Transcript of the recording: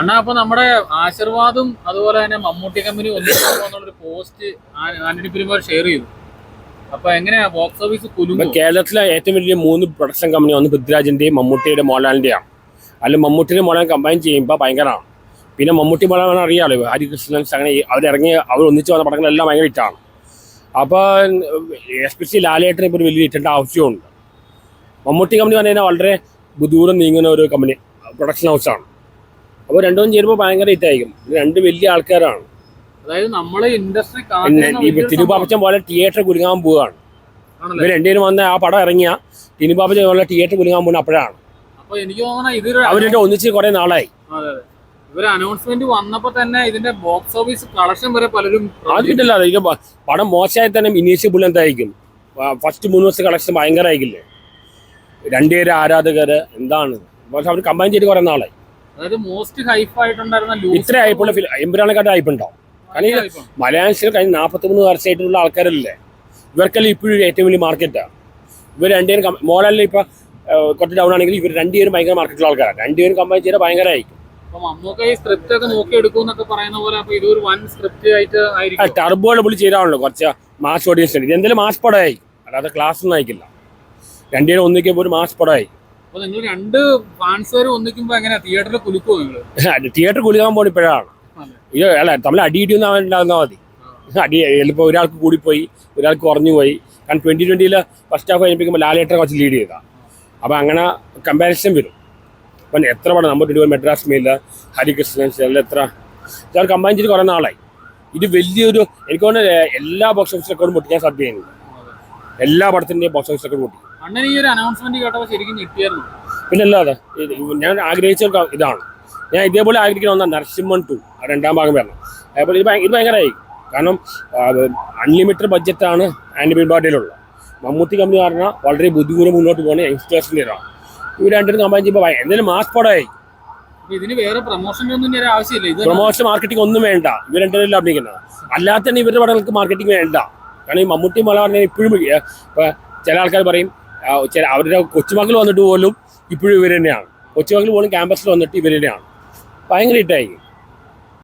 അണ്ണാ അപ്പൊ നമ്മുടെ ആശീർവാദും അതുപോലെ തന്നെ മമ്മൂട്ടി കമ്പനി ഒന്നിച്ചൊരു പോസ്റ്റ് ആന്റണി പെരുമാൾ ഷെയർ ചെയ്തു. അപ്പൊ എങ്ങനെയാ ബോക്സ് ഓഫീസ് കുലുങ്ങും കേരളത്തിലെ ഏറ്റവും വലിയ മൂന്ന് പ്രൊഡക്ഷൻ കമ്പനി ഒന്ന് പൃഥ്വിരാജിന്റെയും മമ്മൂട്ടിയുടെ മോഹൻലാലിന്റെയാണ്. അല്ല മമ്മൂട്ടിയുടെ മോഹൻലാൽ കമ്പൈൻ ചെയ്യുമ്പോൾ ഭയങ്കരമാണ്. പിന്നെ മമ്മൂട്ടി മോഹൻലാൽ അറിയാമല്ലോ ഹരികൃഷ്ണൻ അങ്ങനെ അവരിറങ്ങി അവർ ഒന്നിച്ച് വന്ന പടങ്ങളെല്ലാം ഭയങ്കര ഹിറ്റാണ് അപ്പോൾ എസ്പെഷ്യലി ലാലേട്ടന് ഇപ്പോൾ ഒരു വലിയ ഹിറ്റിന്റെ ആവശ്യമുണ്ട്. മമ്മൂട്ടി കമ്പനി പറഞ്ഞു കഴിഞ്ഞാൽ വളരെ ദൂരം നീങ്ങുന്ന ഒരു കമ്പനി പ്രൊഡക്ഷൻ ഹൗസാണ് അപ്പോൾ രണ്ടും ചേരുമ്പോൾ ഭയങ്കര ഹിറ്റായിരിക്കും ഇത് രണ്ട് വലിയ ആൾക്കാരാണ്. അതായത് നമ്മളെ ഇൻഡസ്ട്രി തിരുപാപ്പച്ചൻ പോലെ തിയേറ്റർ കുലുങ്ങാൻ പോവുകയാണ്. ഇവർ രണ്ടുപേരും വന്ന ആ പടം ഇറങ്ങിയ തിരുപ്പാപ്പച്ചൻ പോലെ തിയേറ്റർ കുലുങ്ങാൻ പോകുന്ന അപ്പോഴാണ്. അപ്പൊ എനിക്ക് തോന്നുന്നത് അവരുടെ ഒന്നിച്ച് കുറെ നാളായി. ഇവർ അനൗൺസ്മെന്റ് വന്നപ്പോ തന്നെ ഇതിന്റെ ബോക്സ് ഓഫീസ് കളക്ഷൻ വരെ പലരും അത് കിട്ടില്ല. പടം മോശമായി തന്നെ ഇനീഷ്യബിൾ എന്തായിരിക്കും? ഫസ്റ്റ് മൂന്ന് ദിവസത്തെ കളക്ഷൻ ഭയങ്കര ആയിരിക്കില്ലേ രണ്ടുപേരും ആരാധകര് എന്താണ്? പക്ഷെ അവർ കമ്പൈൻ ചെയ്ത് കുറെ നാളായി. അതായത് മോസ്റ്റ് ഹൈപ്പ് ആയിട്ടുണ്ടായിരുന്ന ഇത്ര ആയിപ്പോൾ എംബ്രാണെക്കാട്ട് ആയിപ്പുണ്ടാവും കാരണം ഈ മലയാളത്തിൽ കഴിഞ്ഞ നാൽപ്പത്തിമൂന്ന് വർഷമായിട്ടുള്ള ആൾക്കാരല്ലേ? ഇവർക്കെല്ലാം ഇപ്പോഴും ഏറ്റവും വലിയ മാർക്കറ്റാണ് ഇവർ രണ്ടുപേരും മോഡലിൽ ഇപ്പൊ കുറച്ച് ഡൗൺ ആണെങ്കിൽ ഇവർ രണ്ടുപേരും ഭയങ്കര മാർക്കറ്റുള്ള ആൾക്കാരാണ് രണ്ടുപേരും കമ്പൈൻ ചെയ്താൽ ഭയങ്കര ആയിരിക്കും അപ്പൊ മമ്മൂക്ക ഈ സ്ക്രിപ്റ്റ് നോക്കി എടുക്കും പറയുന്ന പോലെ അപ്പൊ ഇതൊരു വൻ സ്ക്രിപ്റ്റ് ആയിട്ട് ആയിരിക്കും. ടർബോയിൽ പുള്ളി ചെയ്താണല്ലോ കുറച്ച് മാസ് ഓഡിയൻസ് ഇത് ഇതെന്തായാലും മാസ് പടമായി അല്ലാതെ ക്ലാസ് ഒന്നും അയക്കില്ല രണ്ടുപേരും ഒന്നിക്കുമ്പോൾ ഒരു മാസ് പടമായി നിങ്ങൾ രണ്ട് ഫാൻസുകാർ ഒന്നിക്കുമ്പോ എങ്ങനെ തിയേറ്ററിൽ കുലുക്കോ നിങ്ങൾ? തിയേറ്റർ കുലുക്കാൻ പോണ ഇപ്പോഴാണ്. ഇത് അല്ല തമ്മിൽ അടി ഇടിയൊന്നും അവൻ ഉണ്ടാകുന്നാൽ മതി. അടി ചിലപ്പോൾ ഒരാൾക്ക് കൂടിപ്പോയി ഒരാൾക്ക് കുറഞ്ഞു പോയി. കാരണം ട്വന്റി ട്വന്റിയിലെ ഫസ്റ്റ് ഹാഫ് കഴിഞ്ഞപ്പോ ലാലേട്ടർ കുറച്ച് ലീഡ് ചെയ്താ. അപ്പോൾ അങ്ങനെ കമ്പാരിസൺ വരും. അപ്പം എത്ര പടം number twenty one Madras mail Harikrishnan എല്ലാം എത്ര? ഇതാൾ കമ്പൈൻ ചെയ്ത് കുറേ നാളായി. ഇത് വലിയൊരു എനിക്ക് തോന്നുന്നു എല്ലാ ബോക്സ് ഓഫീസ് റെക്കോർഡും പൊട്ടിക്കാൻ സാധ്യതയുണ്ട്. എല്ലാ പടത്തിന്റെയും ബോക്സ് ഓഫീസ് റെക്കോർഡ് അണ്ണൻ ഈ ഒരു അനൗൺസ്മെന്റ് കേട്ടപ്പോൾ ശരിക്കും ഞെട്ടിയായിരുന്നു. പിന്നെ അല്ലാതെ ഇത് ഞാൻ ആഗ്രഹിച്ച ഒരു ക- ഇതാണ്. ഞാൻ ഇതേപോലെ ആഗ്രഹിക്കുന്ന ഒന്നാണ് നരസിംഹൻ ടു രണ്ടാം ഭാഗം വരണം. അതേപോലെ ഇത് ഭയ- ഇത് ഭയങ്കരമായി. കാരണം അൺലിമിറ്റഡ് ബഡ്ജറ്റാണ് ആൻഡ് ബാഡിയിലുള്ളത് മമ്മൂട്ടി കമ്പനി പറഞ്ഞാൽ വളരെ ബുദ്ധിമുട്ട് മുന്നോട്ട് പോകുന്ന യങ്സ്റ്റേഴ്സിന്റെ ഇതാണ് ഇവർ രണ്ടിനും കമ്പനി ചെയ്യുമ്പോൾ ഭയ- എന്തെങ്കിലും മാസ് പടമായി. അപ്പൊ ഇതിന് വേറെ പ്രൊമോഷന്റെ ഒന്നും ഇനി ആവശ്യമില്ല. ഇത് പ്രൊമോഷൻ മാർക്കറ്റിംഗ് ഒന്നും വേണ്ട. ഇവർ രണ്ടുപേരും അഭിനയിക്കുന്നത്. അല്ലാതെ തന്നെ ഇവരുടെ പടങ്ങൾക്ക് മാർക്കറ്റിംഗ് വേണ്ട. കാരണം ഈ മമ്മൂട്ടി മല പറഞ്ഞാൽ ഇപ്പോഴും ഇപ്പം ചില ആൾക്കാർ പറയും ചില അവരുടെ കൊച്ചുമക്കൾ വന്നിട്ട് പോലും ഇപ്പോഴും ഇവർ തന്നെയാണ്. കൊച്ചുമക്കൾ പോലും ക്യാമ്പസിൽ വന്നിട്ട് ഇവർ തന്നെയാണ്. ഭയങ്കര ഹിറ്റായി